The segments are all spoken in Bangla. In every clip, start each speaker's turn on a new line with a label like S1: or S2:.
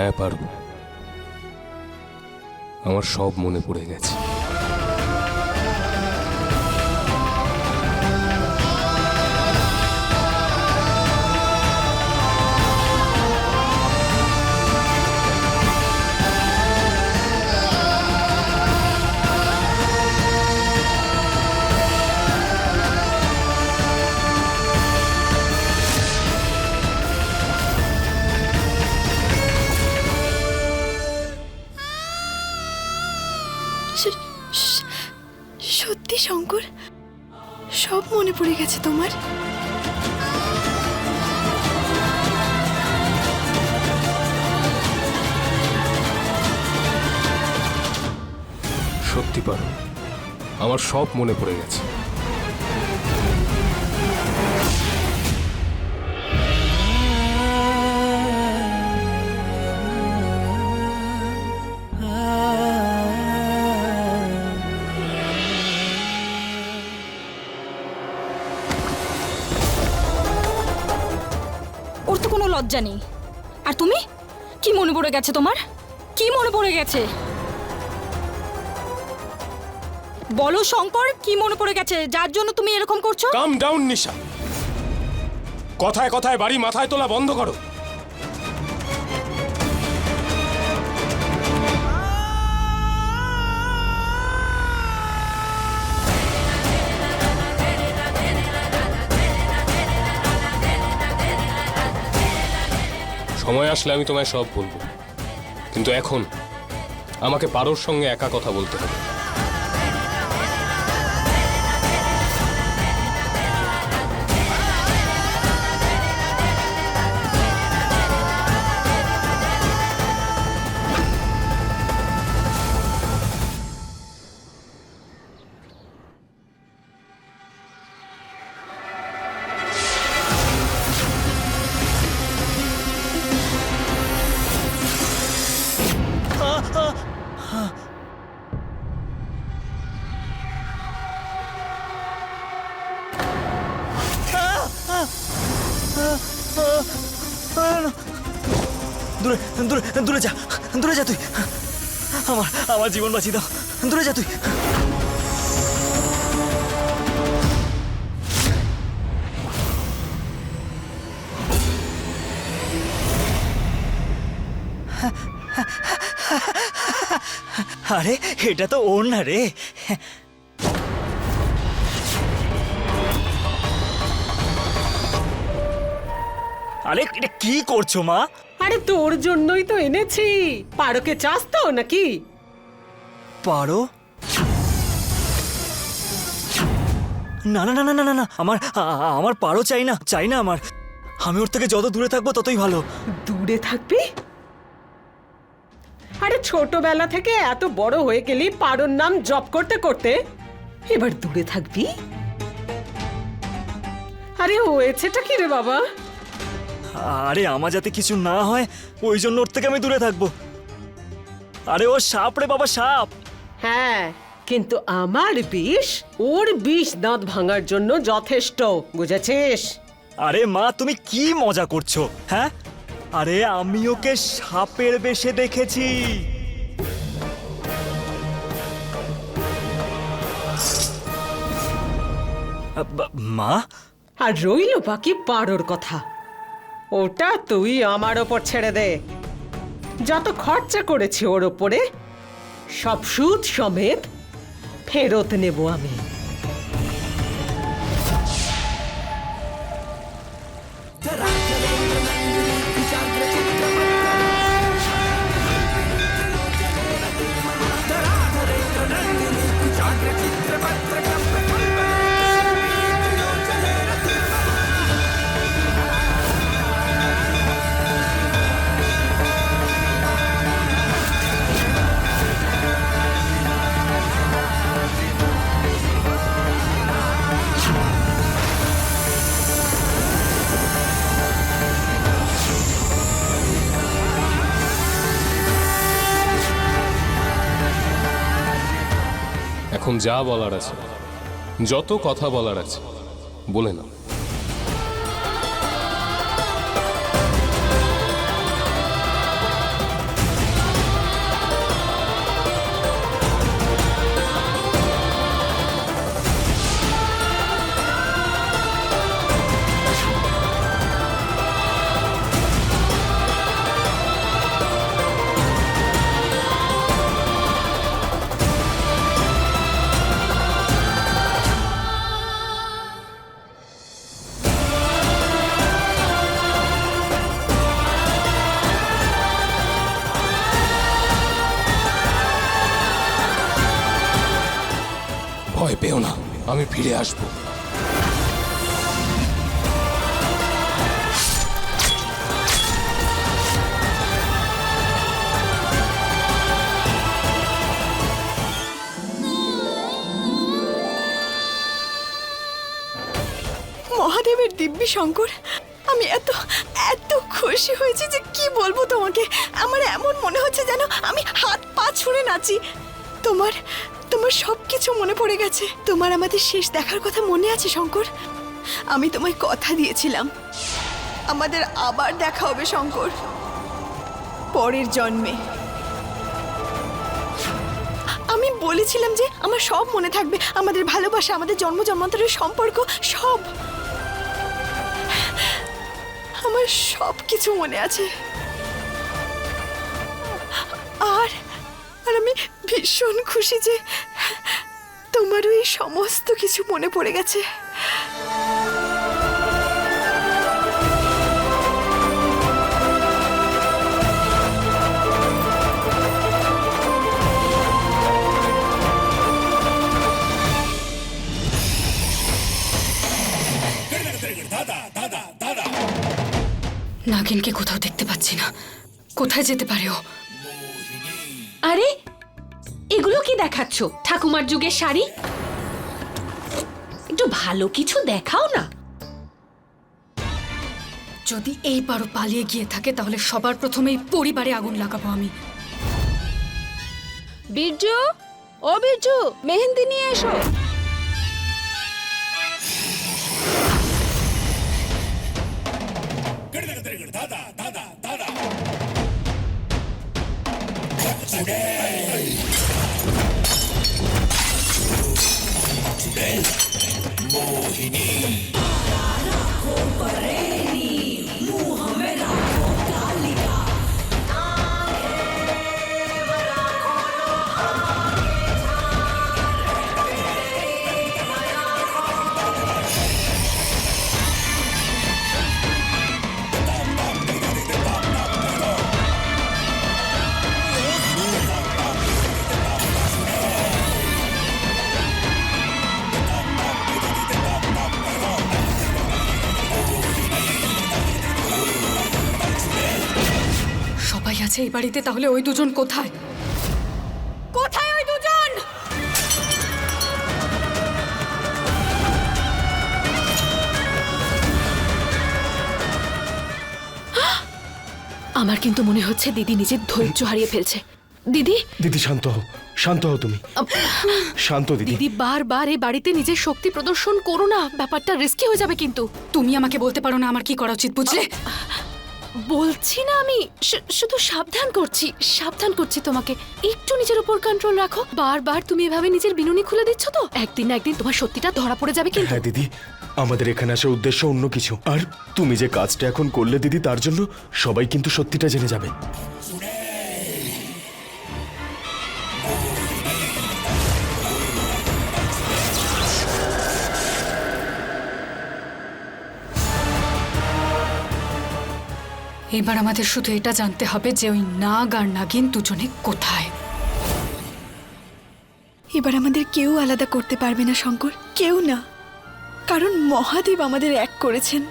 S1: হ্যাঁ পারব। আমার সব মনে পড়ে গেছে।
S2: গেছে তোমার?
S1: সত্যি পারো আমার সব মনে পড়ে গেছে।
S3: লজ্জা নেই। আর তুমি? কি মনে পড়ে গেছে তোমার? কি মনে পড়ে গেছে? বলো শঙ্কর, কি মনে পড়ে গেছে? যার জন্য তুমি এরকম করছ?
S1: Calm down Nisha. কথায় কথায় বাড়ি মাথায় তোলা বন্ধ করো। সময় আসলে আমি তোমায় সব বলব। কিন্তু এখন আমাকে পারোর সঙ্গে একা কথা বলতে হবে।
S4: দূরে দূরে দূরে যা দূরে যা তুই। আমার আমার জীবন বাঁচিয়ে দাও। দূরে যা তুই। আরে, এটা তো ওর না রে। আরে এটা কি করছ মা?
S5: আরে তোর জন্যই তো এনেছি। পারোকে চাস তো নাকি?
S4: পারো? না না না না না না আমার আ- আমার পারো চাই না চাই না আমার। আমি ওর থেকে যত দূরে থাকব ততই ভালো।
S5: দূরে থাকবি? আরে ছোটবেলা থেকে এত বড় হয়ে গেলি পারোর নাম জপ করতে করতে। এবার দূরে থাকবি? আরে হয়েছেটা কি রে বাবা?
S4: আরে আমার যাতে কিছু না হয় ওই জন্য ওর থেকে আমি দূরে থাকব। আরে ও সাপ রে বাবা সাপ!
S5: হ্যাঁ কিন্তু আমার বিষ ওর বিষ দাঁত ভাঙার জন্য যথেষ্ট বুঝেছিস?
S4: আরে মা তুমি কি মজা করছ হ্যাঁ? আরে আমি ওকে সাপের বেশে দেখেছি। মা?
S5: আর রইল বাকি পারোর কথা। ওটা তুই আমার ওপর ছেড়ে দে। যত খরচা করেছি ওর ওপরে, সব সুদ সমেত ফেরত নেব আমি।
S1: যা বলার আছে যত কথা বলার আছে বলে নাও।
S2: মহাদেবের দিব্যি শঙ্কর, আমি এত এত খুশি হয়েছি যে কি বলব তোমাকে? আমার এমন মনে হচ্ছে যেন আমি হাত পা ছুঁড়ে নাচি। তোমার তোমার সব কিছু মনে পড়ে গেছে। তোমার আমাদের শেষ দেখার কথা মনে আছে, শঙ্কর? আমি তোমায় কথা দিয়েছিলাম। আমাদের আবার দেখা হবে, শঙ্কর। পরের জন্মে। আমি বলেছিলাম যে আমার সব মনে থাকবে। আমাদের ভালোবাসা, আমাদের জন্ম, জন্মান্তরের সম্পর্ক সব আমার সব কিছু মনে আছে। আর আর আমি ভীষণ খুশি যে তোমারও এই সমস্ত কিছু মনে পড়ে গেছে।
S3: নাগিনকে কোথাও দেখতে পাচ্ছি না। কোথায় যেতে পারে ও?
S6: আরে এগুলো কি দেখাচ্ছ? ঠাকুমার যুগের শাড়ি? একটু ভালো কিছু দেখাও না।
S3: যদি এইবারও পালিয়ে গিয়ে থাকে তাহলে সবার প্রথমেই পরিবারে আগুন লাগাবো আমি।
S6: বীরজু? ও বীরজু মেহেন্দি নিয়ে এসো।
S3: সবাই আছে এই বাড়িতে তাহলে ওই দুজন কোথায়? কোথায় ওই দুজন?
S7: আমার কিন্তু মনে হচ্ছে দিদি নিজের ধৈর্য হারিয়ে ফেলছে। দিদি?
S8: দিদি শান্ত হও। শান্ত হও তুমি। শান্ত দিদি।
S7: দিদি বারবার এই বাড়িতে নিজের শক্তি প্রদর্শন করো না। ব্যাপারটা রিস্কি হয়ে যাবে কিন্তু।
S3: তুমি আমাকে বলতে পারো না আমার কি করা উচিত বুঝলে?
S7: বলছি না আমি শুধু সাবধান করছি সাবধান করছি তোমাকে। একটু নিজের উপর কন্ট্রোল রাখো। বারবার তুমি এভাবে নিজের বিনুনি খুলে দিচ্ছ তো? একদিন না একদিন তোমার সত্যিটা ধরা পড়ে যাবে কিন্তু।
S8: হ্যাঁ দিদি। আমাদের এখানে আসার উদ্দেশ্য অন্য কিছু। আর তুমি যে কাজটা এখন করলে, দিদি, তার জন্য সবাই কিন্তু সত্যিটা জেনে যাবে।
S3: এবার আমাদের শুধু এটা জানতে হবে যে ওই নাগ আর নাগিন দুজনে কোথায়।
S2: এবার আমাদের কেউ আলাদা করতে পারবে না, শঙ্কর। কেউ না। কারণ মহাদেব আমাদের এক করেছেন।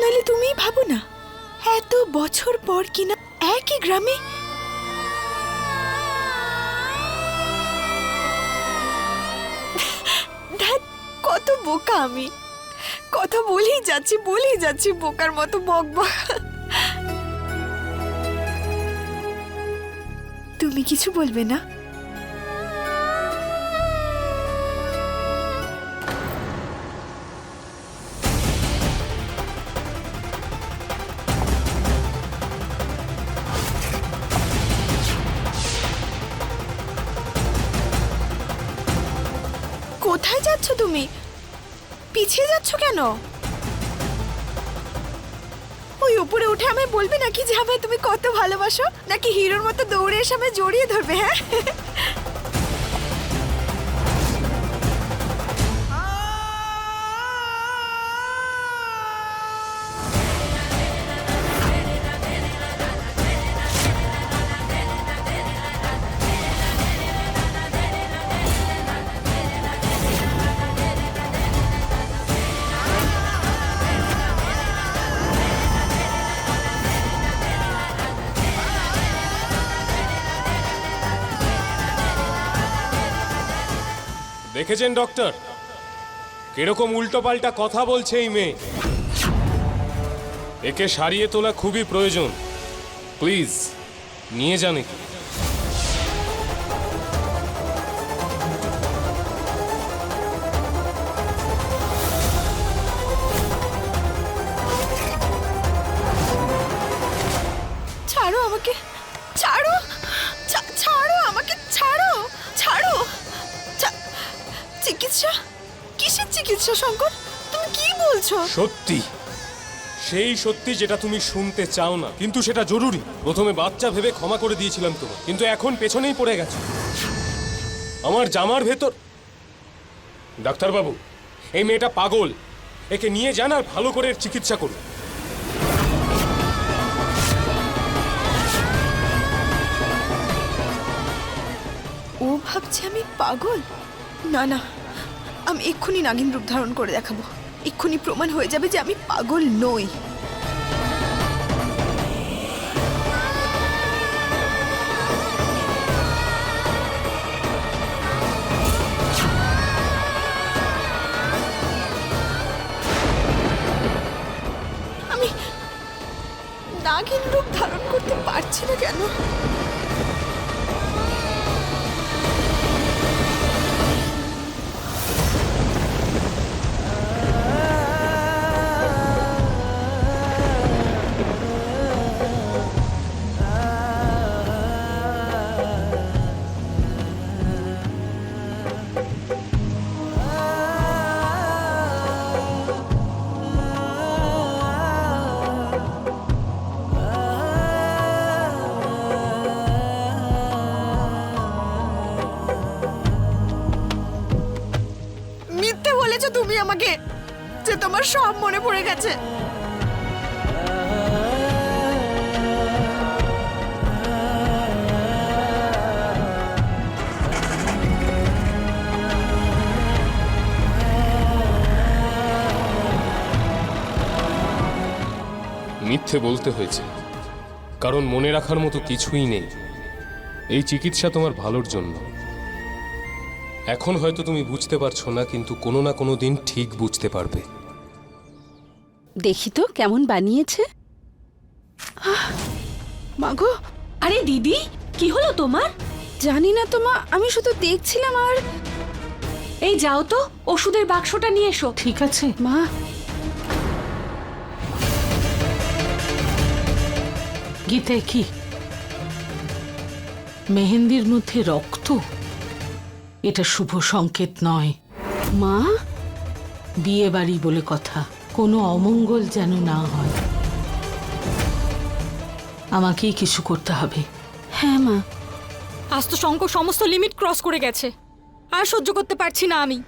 S2: নাহলে তুমিই ভাবো না, এত বছর পর কিনা একই গ্রামে কত বোকা আমি। কথা বলেই যাচ্ছি বলেই যাচ্ছি বোকার মতো বক বক তুমি কিছু বলবে না? কেন ওই উপরে উঠে আমায় বলবে নাকি যে আমায় তুমি কত ভালোবাসো? নাকি হিরোর মতো দৌড়ে এসে আমায় জড়িয়ে ধরবে হ্যাঁ?
S1: দেখেছেন, ডক্টর? কীরকম উল্টোপাল্টা কথা বলছে এই মেয়ে। একে সারিয়ে তোলা খুবই প্রয়োজন। প্লিজ, নিয়ে যান একে।
S2: বলছো?
S1: সত্যি। সেই সত্যি যেটা তুমি শুনতে চাও না। কিন্তু সেটা জরুরি। প্রথমে বাচ্চা ভেবে ক্ষমা করে দিয়েছিলাম তোমার কিন্তু এখন পেছনেই পড়ে গেছো। আমার জামার ভেতর ডাক্তারবাবু এই মেয়েটা পাগল। একে নিয়ে যান আর ভালো করে এর চিকিৎসা করুন।
S2: ও ভাবছে আমি পাগল? না না আমি এক্ষুনি নাগিন রূপ ধারণ করে দেখাবো। এক্ষুনি প্রমাণ হয়ে যাবে যে আমি পাগল নই। আমি নাগিন রূপ ধারণ করতে পারছি না কেন? গেছে
S1: মিথ্যে বলতে হয়েছে। কারণ মনে রাখার মতো কিছুই নেই। এই চিকিৎসা তোমার ভালোর জন্য। এখন হয়তো তুমি বুঝতে পারছ না, কিন্তু কোনো না কোনো দিন ঠিক বুঝতে পারবে।
S6: দেখি তো কেমন বানিয়েছে। আহ, মাগো
S3: আরে দিদি কি হলো তোমার?
S6: জানি না তো মা আমি শুধু দেখছিলাম আর
S3: এই যাও তো ওষুধের বাক্সটা নিয়ে এসো।
S5: ঠিক আছে।
S6: মা।
S9: গীতায় কি? মেহেন্দির মধ্যে রক্ত? এটা শুভ সংকেত নয়।
S6: মা?
S9: বিয়ে বাড়ি বলে কথা। কোনো অমঙ্গল যেন না হয়। আমাকেই কিছু করতে হবে।
S6: হ্যাঁ মা।
S3: আজ তো শঙ্কর সমস্ত লিমিট ক্রস করে গেছে। আর সহ্য করতে পারছি না আমি।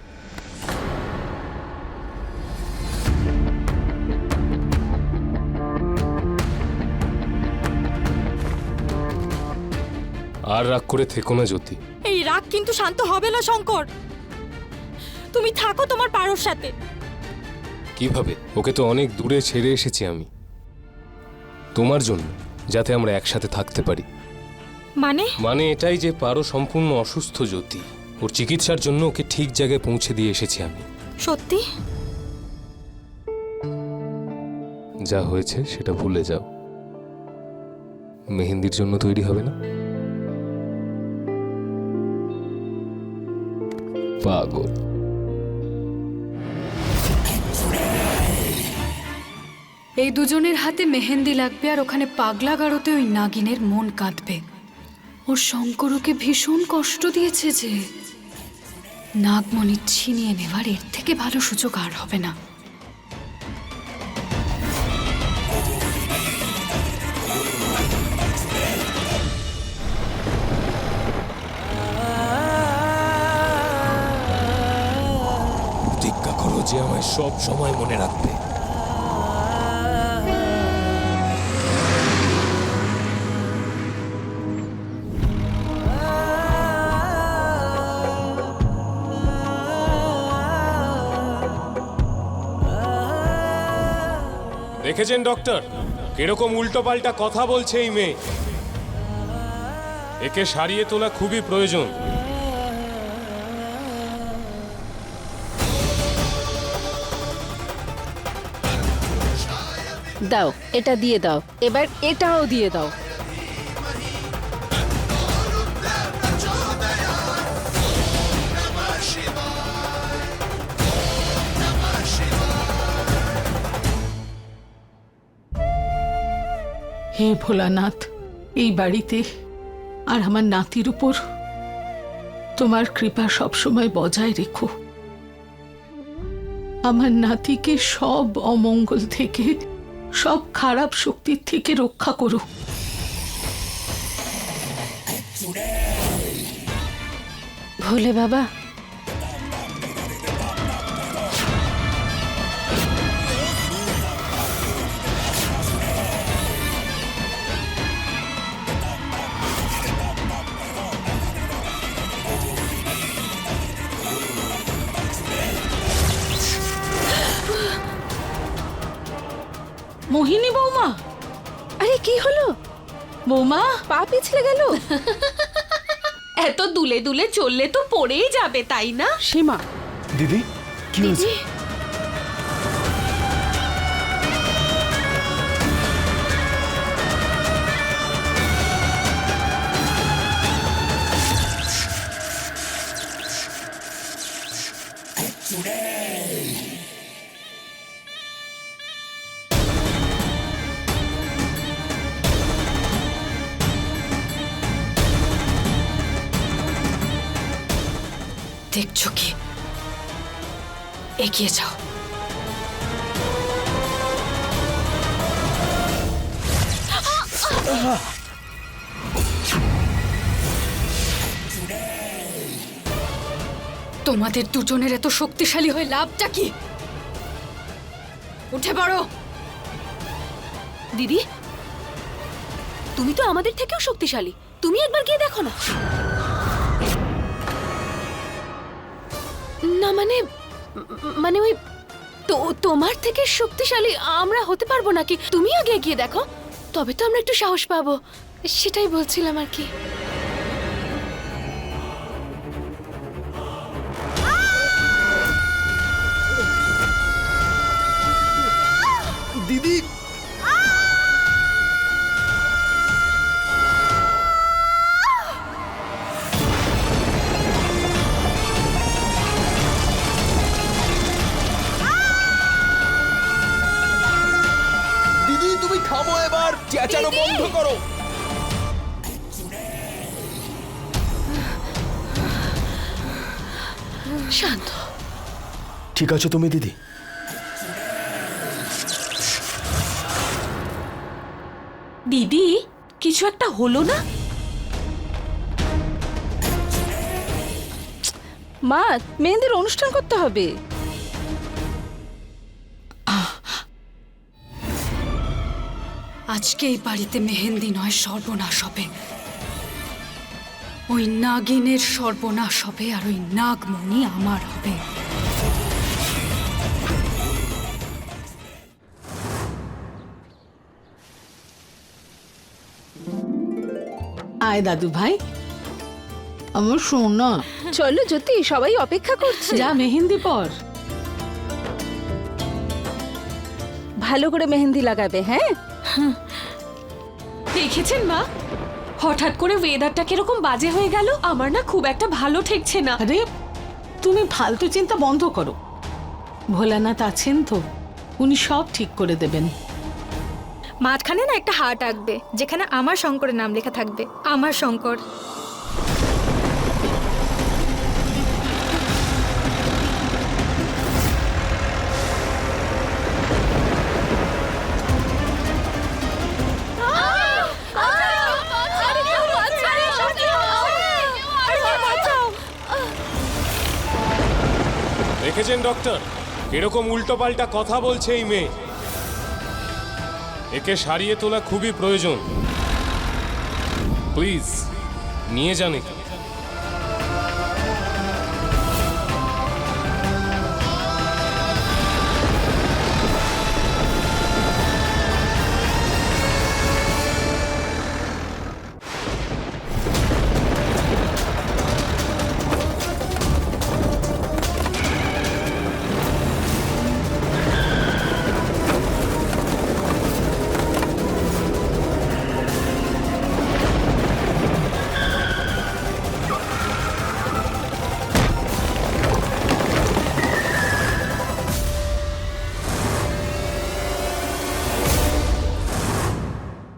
S1: আর রাগ করে থেকো না জ্যোতি।
S3: এই রাগ কিন্তু শান্ত হবে না শঙ্কর। তুমি থাকো তোমার পারোর সাথে।
S1: কীভাবে? ওকে তো অনেক দূরে ছেড়ে এসেছি আমি। তোমার জন্য যাতে আমরা একসাথে থাকতে পারি।
S3: মানে?
S1: মানে এটাই যে পারো সম্পূর্ণ অসুস্থ জ্যোতি। ওর চিকিৎসার জন্য ওকে ঠিক জায়গায় পৌঁছে দিয়ে এসেছি আমি।
S3: সত্যি?
S1: যা হয়েছে সেটা ভুলে যাও। মেহেন্দির জন্য তৈরি হবে না? পাগল।
S3: এই দুজনের হাতে মেহেন্দি লাগবে আর ওখানে পাগলা গাড়োতে ওই নাগিনের মন কাঁদবে। ওর শঙ্করকে ভীষণ কষ্ট দিয়েছে যে নাগমণি ছিনিয়ে নেবার এর থেকে ভালো সুযোগ আর হবে না।
S1: প্রতিজ্ঞা করো যে আমায় সব সময় মনে রাখবে। দেখেছেন, ডক্টর? কীরকম উল্টোপাল্টা কথা বলছে এই মেয়ে। একে সারিয়ে তোলা খুবই প্রয়োজন।
S6: দাও, এটা দিয়ে দাও। এবার এটাও দিয়ে দাও।
S9: হে ভোলানাথ, এই বাড়িতে আর আমার নাতির উপর তোমার কৃপা সবসময় বজায় রেখো। আমার নাতিকে সব অমঙ্গল থেকে, সব খারাপ শক্তির থেকে রক্ষা করো।
S6: ভোলে বাবা
S9: বৌমা
S6: পা পিছলে গেল।
S7: এত দুলে দুলে চললে তো পড়েই যাবে তাই না?
S6: সীমা
S8: দিদি কি হয়েছে?
S3: এগিয়ে যাও। তোমাদের দুজনের এত শক্তিশালী হয়ে লাভটা কি? উঠে পড়ো।
S7: দিদি, তুমি তো আমাদের থেকেও শক্তিশালী। তুমি একবার গিয়ে দেখো না। না মানে মানে ওই তো, তোমার থেকে শক্তিশালী আমরা হতে পারব নাকি? তুমি আগে গিয়ে দেখো। তবে তো আমরা একটু সাহস পাবো। সেটাই বলছিলাম আর কি।
S8: চেঁচানো বন্ধ করো।
S7: শান্ত।
S8: ঠিক আছো তুমি দিদি?
S7: দিদি কিছু একটা হলো না?
S6: মা মেয়েদের অনুষ্ঠান করতে হবে।
S3: আজকে এই বাড়িতে মেহেন্দি নয় সর্বনাশ হবে। ওই নাগিনের সর্বনাশ হবে আর ওই নাগমণি আমার হবে।
S9: আয় দাদু ভাই। আমার সোনা।
S6: চলো জ্যোতি সবাই অপেক্ষা করছে।
S9: যা মেহেন্দি পর।
S6: ভালো করে মেহেন্দি লাগাবে হ্যাঁ?
S7: দেখেছেন মা? হঠাৎ করে ওয়েদারটা কীরকম বাজে হয়ে গেল? আমার না খুব একটা ভালো ঠেকছে না।
S9: আরে তুমি ফালতু চিন্তা বন্ধ করো। ভোলানাথ আছেন তো উনি সব ঠিক করে দেবেন।
S10: মাঝখানে না একটা হাট আঁকবে যেখানে আমার শঙ্করের নাম লেখা থাকবে। আমার শঙ্কর।
S1: দেখেছেন, ডক্টর? এরকম উল্টোপাল্টা কথা বলছে এই মেয়ে। একে সারিয়ে তোলা খুবই প্রয়োজন। প্লিজ, নিয়ে যান একে।